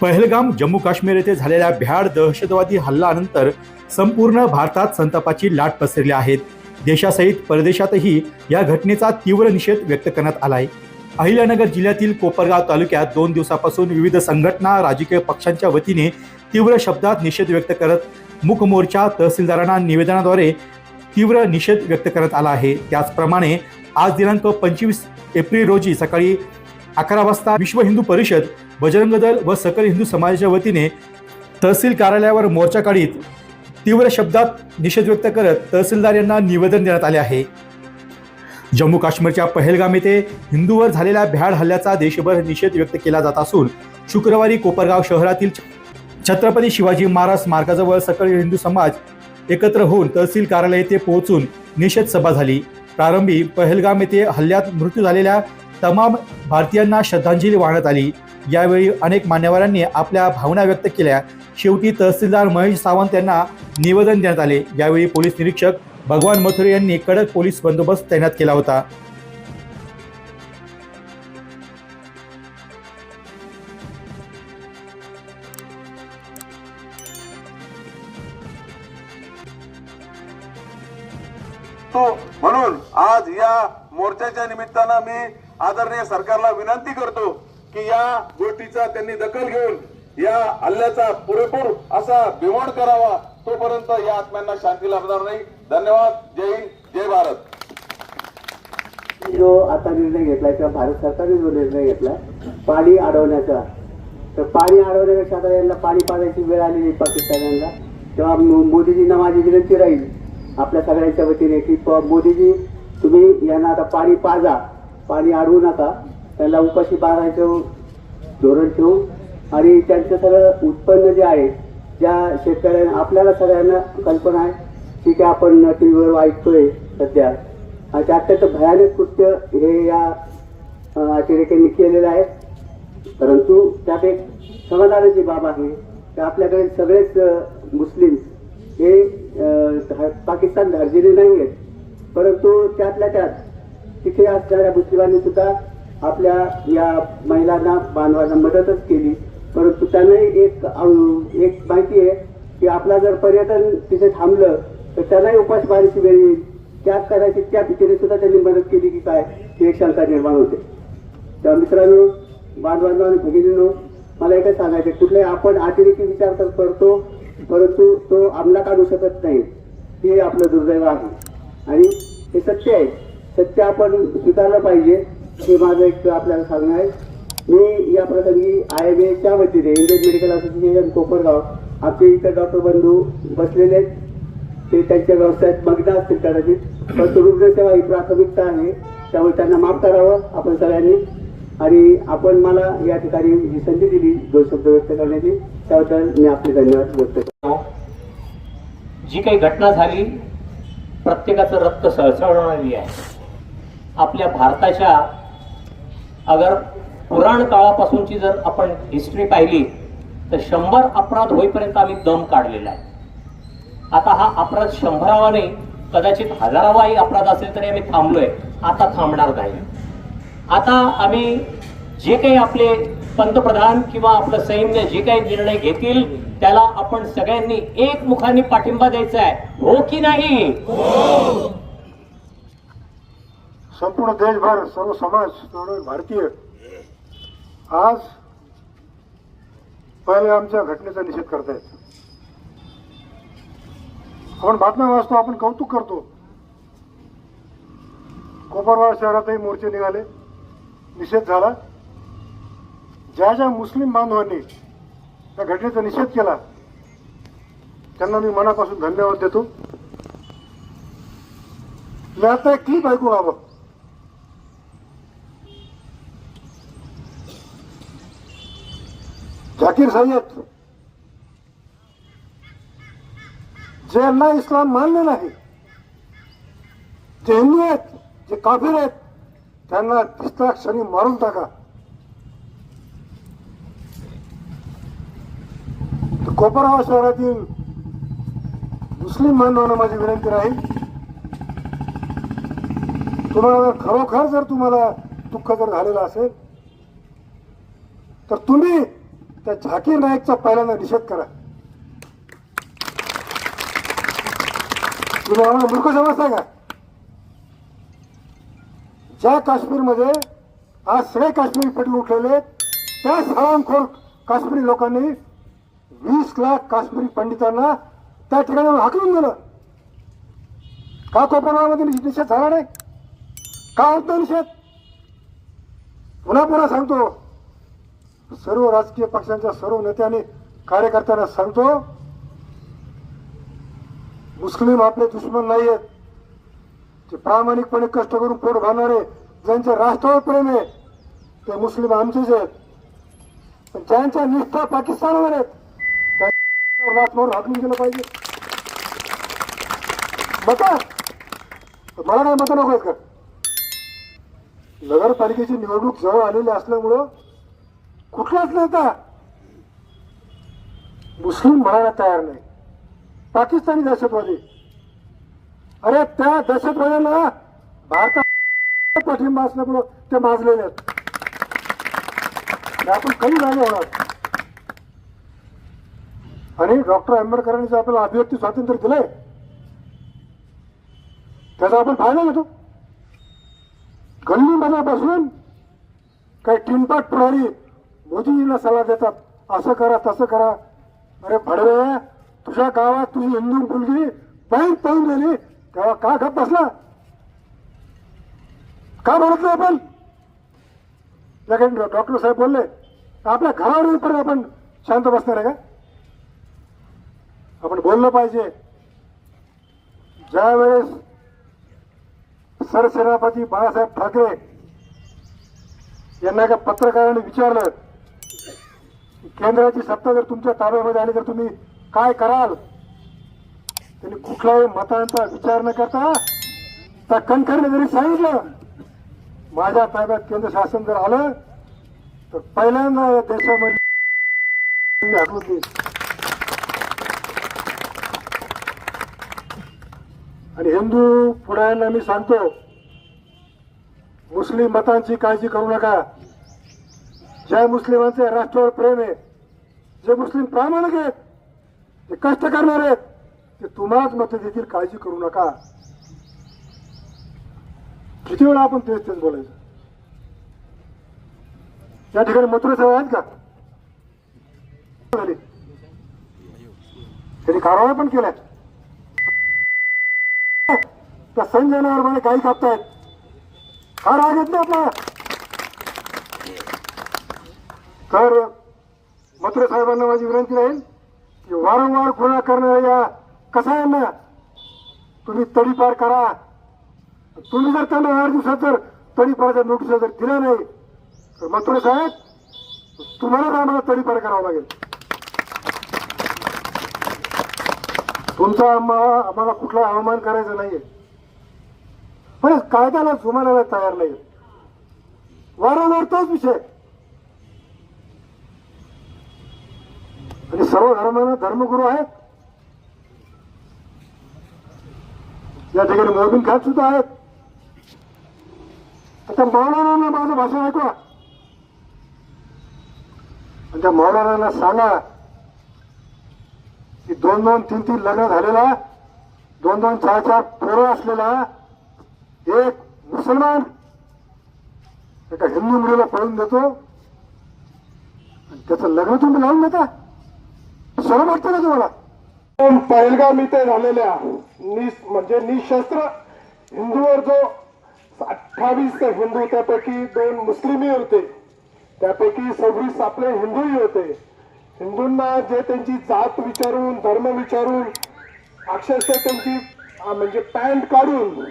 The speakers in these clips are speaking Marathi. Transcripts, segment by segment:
पहलगाम जम्मू काश्मीर येथे झालेल्या भ्याड दहशतवादी हल्ल्यानंतर संपूर्ण भारतात संतापाची लाट पसरली आहेत. देशासहित परदेशातही या घटनेचा तीव्र निषेध व्यक्त करण्यात आलाय. अहिल्यानगर जिल्ह्यातील कोपरगाव तालुक्यात दोन दिवसापासून विविध संघटना राजकीय पक्षांच्या वतीने तीव्र शब्दात निषेध व्यक्त करत मुखमोर्चा मोर्चा तहसीलदारांना निवेदनाद्वारे तीव्र निषेध व्यक्त करण्यात आला आहे. त्याचप्रमाणे आज दिनांक पंचवीस एप्रिल रोजी सकाळी अकरा वाजता विश्व हिंदू परिषद बजरंग दल व सकल हिंदू समाजाच्या वतीने तहसील कार्यालयावर मोर्चा काढीत तीव्र शब्दात निषेध व्यक्त करत तहसीलदार यांना निवेदन देण्यात आले आहे. जम्मू काश्मीरच्या पहलगाम येथे हिंदूवर झालेल्या भ्याड हल्ल्याचा देशभर निषेध व्यक्त केला जात असून शुक्रवारी कोपरगाव शहरातील छत्रपती शिवाजी महाराज मार्गाजवळ सकल हिंदू समाज एकत्र होऊन तहसील कार्यालय येथे पोहोचून निषेध सभा झाली. प्रारंभी पहलगाम येथे हल्ल्यात मृत्यू झालेल्या तमाम भारतीयांना श्रद्धांजली वाहण्यात आली. यावेळी अनेक मान्यवरांनी आपल्या भावना व्यक्त केल्या. शेवटी तहसीलदार महेश सावंत यांना निवेदन देण्यात आले. यावेळी पोलीस निरीक्षक भगवान मथुरे यांनी कडक पोलीस बंदोबस्त तैनात केला होता. तो म्हणून आज या मोर्चाच्या निमित्तानं मी आदरणीय सरकारला विनंती करतो की या गोष्टीचा त्यांनी दखल घेऊन या हल्ल्याचा पुरेपूर असा बिमोड करावा तोपर्यंत या आत्म्यांना शांती लाभणार नाही. धन्यवाद. जय हिंद. जय भारत. जो आता निर्णय घेतलाय किंवा भारत सरकारने जो निर्णय घेतलाय पाणी अडवण्याचा. तर पाणी अडवण्यापेक्षा आता यांना पाणी पाण्याची वेळ आलेली यांना तेव्हा मोदीजींना माझी विनंती राहील. आपल्या सगळ्यांच्या वतीने की मोदीजी तुम्ही यांना आता पाणी पाजा. पाणी अडवू नका. त्यांना उपाशी बाळगायचं धोरण ठेवू आणि त्यांचं सगळं उत्पन्न जे आहे ज्या शेतकऱ्यांना आपल्याला सगळ्यांना कल्पना आहे की काय आपण टी व्हीवर ऐकतोय सध्या. आणि ते अत्यंत भयानक कृत्य हे या अतिरेक्यांनी केलेलं आहे. परंतु त्यात एक समाधानाची बाब आहे की आपल्याकडे सगळेच मुस्लिम हे पाकिस्तान धार्जिले नाही आहेत परंतु त्यातल्या त्यात तिथे असणाऱ्या मुस्लिमांनी सुद्धा आपल्या या महिलांना बांधवांना मदतच केली. परंतु त्यांनाही एक एक माहिती आहे की आपला जर पर्यटन तिथे थांबलं तर त्यांनाही उपासमारीची वेळ येईल. त्यात कदाचित त्या भीतीने सुद्धा त्यांनी मदत केली की काय? ही एक शंका निर्माण होते. त्या मित्रांनो बांधवांनो आणि भगिनींनो मला एकच सांगायचं कुठले आपण अतिरेकी विचार तर करतो परंतु तो अंमला काढू शकत नाही. हे आपलं दुर्दैव आहे. आणि हे सत्य आहे. सत्य आपण स्वीकारलं पाहिजे. हे माझं एक आपल्याला सांगणं आहे. मी या प्रसंगी आय एम एच्या वतीने इंडियन मेडिकल असोसिएशन कोपरगाव आमचे इतर डॉक्टर बंधू बसलेले आहेत. ते त्यांच्या व्यवसायात मग्न असतील कदाचित. परंतु रुग्णसेवा ही प्राथमिकता आहे. त्यामुळे त्यांना माफ करावं आपण सगळ्यांनी. आणि आपण मला या ठिकाणी ही संधी दिली दोन शब्द व्यक्त करण्याची. त्याबद्दल मी आपले धन्यवाद व्यक्त करतो. जी काही घटना झाली प्रत्येकाचं रक्त सळसळणारी आहे. आपल्या भारताच्या अगर पुराण काळापासूनची जर आपण हिस्ट्री पाहिली तर शंभर अपराध होईपर्यंत आम्ही दम काढलेला आहे. आता हा अपराध शंभरावा नाही कदाचित हजारावाही अपराध असेल तरी आम्ही थांबलोय. आता थांबणार नाही. आता आम्ही जे काही आपले पंतप्रधान किंवा आपलं सैन्य जे काही निर्णय घेतील त्याला आपण सगळ्यांनी एकमुखाने पाठिंबा द्यायचा आहे. हो की नाही? हो. संपूर्ण देशभर सर्व समाज सर्व भारतीय. आज पहिले आमच्या घटनेचा निषेध करतायत. आपण बातम्या वाचतो आपण कौतुक करतो. कोपरवाड शहरातही मोर्चे निघाले. निषेध झाला. ज्या ज्या मुस्लिम बांधवांनी त्या घटनेचा निषेध केला त्यांना मी मनापासून धन्यवाद देतो. मी आता एक क्लिप ऐकू बाबा. झाकीर सय्यद ज्यांना इस्लाम मान्य नाही जे हिंदू आहेत जे काफीर आहेत त्यांना तिसऱ्या क्षणी मारून टाका. कोपरगाव शहरातील मुस्लिम बांधवांना माझी विनंती राहील तुम्हाला खरोखर जर तुम्हाला दुःख जर झालेलं असेल तर तुम्ही त्या झाकीर नाईकचा पहिल्यांदा निषेध करा. तुम्ही आम्हाला मूर्ख समजताय का? ज्या काश्मीरमध्ये आज सगळे काश्मीरी पेटून उठलेले त्या हरामखोर काश्मीरी लोकांनी वीस लाख काश्मीरी पंडितांना त्या ठिकाणी हाकलून दिलं. का कोपरगावमध्ये निषेध झाला नाही? का होत निषेध पुन्हा पुन्हा सांगतो सर्व राजकीय पक्षांच्या सर्व नेत्यांनी कार्यकर्त्यांना सांगतो मुस्लिम आपले दुश्मन नाही आहेत ते प्रामाणिकपणे कष्ट करून पोट घालणारे ज्यांचे राष्ट्रावर प्रेम आहे ते मुस्लिम आमचेच आहेत. पण ज्यांच्या निष्ठा पाकिस्तानवर आहेत त्यांच्यावर राष्ट्रावर हाकलून गेलं पाहिजे. मत मला काय मतं नको आहेत का? नगरपालिकेची निवडणूक जवळ आलेली असल्यामुळं कुठलाच नेता मुस्लिम म्हणायला तयार नाही. पाकिस्तानी दहशतवादी. अरे त्या दहशतवाद्यांना भारतात पाठिंबा असल्यामुळं ते माजलेले आहेत. आपण कमी झाले होणार? आणि डॉक्टर आंबेडकरांनी जे आपल्याला अभिव्यक्ती स्वातंत्र्य दिलंय त्याचा आपण फायदा घेतो. गल्लीमध्ये बसून काही टिनपाट पुढारी मोदीजीला सल्ला देतात. असं करा तसं करा. अरे भडवे तुझ्या गावात तुझी हिंदू मुलगी बाहेर पाहून गेली. तेव्हा का गप बसला? का म्हणत नाही आपण? लगेच डॉक्टर साहेब बोलले आपल्या घरावर येईपर्यंत आपण. शांत बसणार आहे का? आपण बोललं पाहिजे. ज्यावेळेस सरसेनापती बाळासाहेब ठाकरे यांना एका पत्रकाराने विचारलं केंद्राची सत्ता जर तुमच्या ताब्यामध्ये आली तर तुम्ही काय कराल? त्यांनी कुठल्याही मतांचा विचार न करता त्या कणखरने जरी सांगितलं माझ्या ताब्यात केंद्र शासन जर आलं तर पहिल्यांदा या देशामध्ये आणि हिंदू पुढाऱ्यांना मी सांगतो मुस्लिम मतांची काळजी करू नका. ज्या मुस्लिमांचे राष्ट्रावर प्रेम आहे. जे मुस्लिम प्रामाणिक आहेत जे कष्ट करणार आहेत. ते तुम्हाच मत देतील काळजी करू नका. किती वेळा आपण तेच तेच बोलायचं? या ठिकाणी मथुरे साहेब आहेत का? त्यांनी कारवाया पण केल्या. त्या संजय मला काही कापतायत. का राग येत नाही आपल्याला. तर मथुरे साहेबांना माझी विनंती राहील की वारंवार गुन्हा करणाऱ्या या कसायांना तुम्ही तडीपार करा. तुम्ही जर त्यांना आठ दिवसात जर तडीपारच्या नोटीस जर दिल्या नाही तर मथुरे साहेब तुम्हालाच आम्हाला तडीपार करावं लागेल. तुमचा आम्हाला आम्हाला कुठला अवमान करायचा नाहीये. पण कायद्याला जुमानाला तयार नाही वारंवार तोच विषय हे सर्व धर्मांना धर्मगुरू आहेत. या ठिकाणी मोबिन खात सुद्धा आहेत. आता मौलाना माझं भाषण ऐकवा. आणि त्या मौलाना सांगा की दोन दोन तीन तीन लग्न झालेला दोन दोन चार चार पोरं असलेला एक मुसलमान एका हिंदू मुलीला पळून देतो. आणि त्याचं लग्न तुम्ही लावून देता. सर्व वाटतं ना तुम्हाला? पहिलगाम इथे झालेल्या निस म्हणजे निशस्त्र हिंदूवर जो अठ्ठावीस हिंदू त्यापैकी दोन मुस्लिमही होते त्यापैकी सव्वीस आपले हिंदूही होते. हिंदूंना जे त्यांची जात विचारून धर्म विचारून अक्षरशः त्यांची म्हणजे पॅन्ट काढून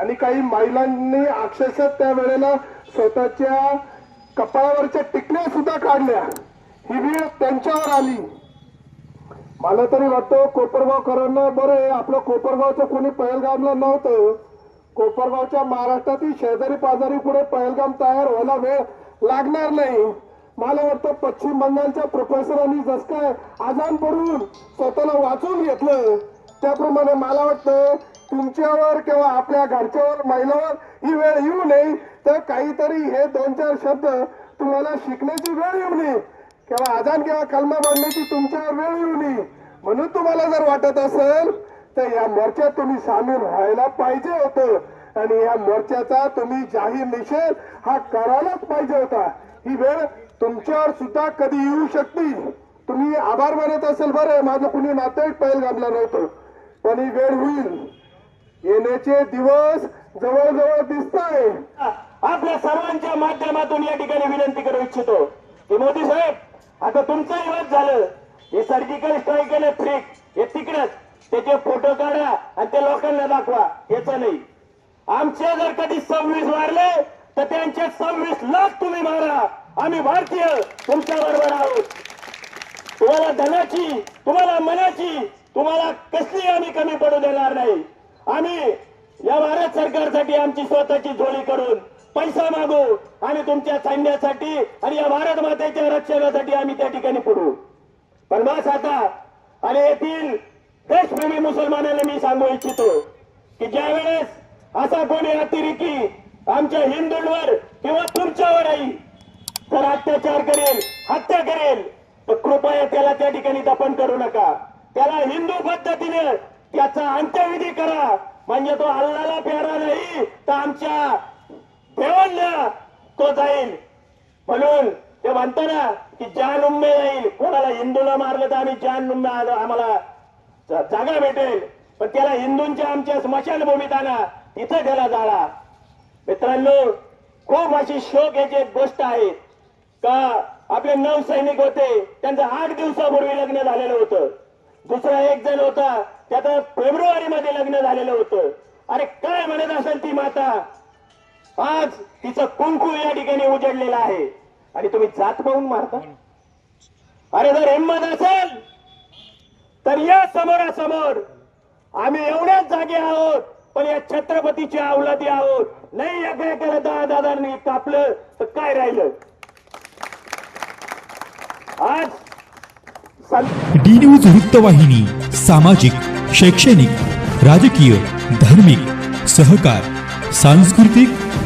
आणि काही महिलांनी अक्षरशः त्या वेळेला स्वतःच्या कपाळावरच्या टिकल्या सुद्धा काढल्या. ही वेळ त्यांच्यावर आली. मला तरी वाटतं कोपरगावकरांना बरं आहे. आपलं कोपरगावचं कोणी पहलगामला नव्हतं. कोपरगावच्या महाराष्ट्रातील शेजारी पाजारी पुढे पहलगाम तयार व्हायला वेळ लागणार नाही. मला वाटतं पश्चिम बंगालच्या प्रोफेसरांनी जस काय आजान पडून स्वतःला वाचून घेतलं. त्याप्रमाणे मला वाटतं तुमच्यावर किंवा आपल्या घरच्यावर महिलावर ही वेळ येऊ नये. तर काहीतरी हे दोन चार शब्द तुम्हाला शिकण्याची वेळ येऊ नये. किंवा आजान किंवा कलमा मांडण्याची तुमच्यावर वेळ येऊ नये म्हणून तुम्हाला जर वाटत असेल तर या मोर्चात तुम्ही सामील व्हायला पाहिजे होतं. आणि या मोर्चाचा तुम्ही जाहीर निषेध हा करायलाच पाहिजे होता. ही वेळ तुमच्यावर सुद्धा कधी येऊ शकते. तुम्ही आभार मानत असेल बरं माझं कुणी नातं पैल घातलं नव्हतं. पण ही वेळ होईल. येण्याचे दिवस जवळजवळ दिसत आहे आपल्या सर्वांच्या माध्यमातून या ठिकाणी विनंती करू इच्छितो. की मोदी साहेब आता तुमचं दिवस झालं. हे सर्जिकल स्ट्राईक केलं फ्रिक हे तिकडेच. त्याचे फोटो काढा आणि ते लोकांना दाखवा. याच नाही. आमचे जर कधी सव्वीस मारले तर त्यांचे सव्वीस लाख तुम्ही मारा. आम्ही भारतीय. तुमच्या बरोबर आहोत. तुम्हाला धनाची तुम्हाला मनाची तुम्हाला कसली आम्ही कमी पडू देणार नाही. आम्ही या भारत सरकारसाठी आमची स्वतःची झोळी करून पैसा मागू आणि तुमच्या सैन्यासाठी आणि या भारत मातेच्या रक्षणासाठी आम्ही त्या ठिकाणी पडू. पण बस आता आणि येथील देशप्रेमी मुसलमानांना मी सांगू इच्छितो की ज्या वेळेस असा कोणी अतिरेकी आमच्या हिंदूंवर किंवा तुमच्यावर आई तर अत्याचार करेल हत्या करेल तर कृपया त्याला त्या ठिकाणी दफन करू नका. त्याला हिंदू पद्धतीने त्याचा अंत्यविधी करा. म्हणजे तो अल्लाला प्यारा नाही तर आमच्या देवांना तो जाईल म्हणून ते म्हणतो ना की जान उम्मे जाईल. कोणाला हिंदूला मारलं तर आम्ही जान उम्मे आम्हाला जागा भेटेल. पण त्याला हिंदूंच्या आमच्या स्मशानभूमीत आणा. तिथं त्याला जाळा. मित्रांनो खूप अशी शोक याची एक गोष्ट आहे. का आपले नऊ सैनिक होते त्यांचं आठ दिवसापूर्वी लग्न झालेलं होतं. दुसरा एक जण होता त्याचं फेब्रुवारी मध्ये लग्न झालेलं होतं. अरे काय म्हणत असेल ती माता? आज तिचं कुंकू या ठिकाणी उजडलेलं आहे. आणि तुम्ही जात पाहून मारता. अरे जर हिंमत असेल तर या समोरासमोर आम्ही एवढ्याच जागे आहोत पण या छत्रपतीची अवलादी आहोत. नाही एका दहा दादांनी कापलं तर काय राहिलं? आज डी न्यूज वृत्तवाहिनी सामाजिक शैक्षणिक राजकीय धार्मिक सहकार सांस्कृतिक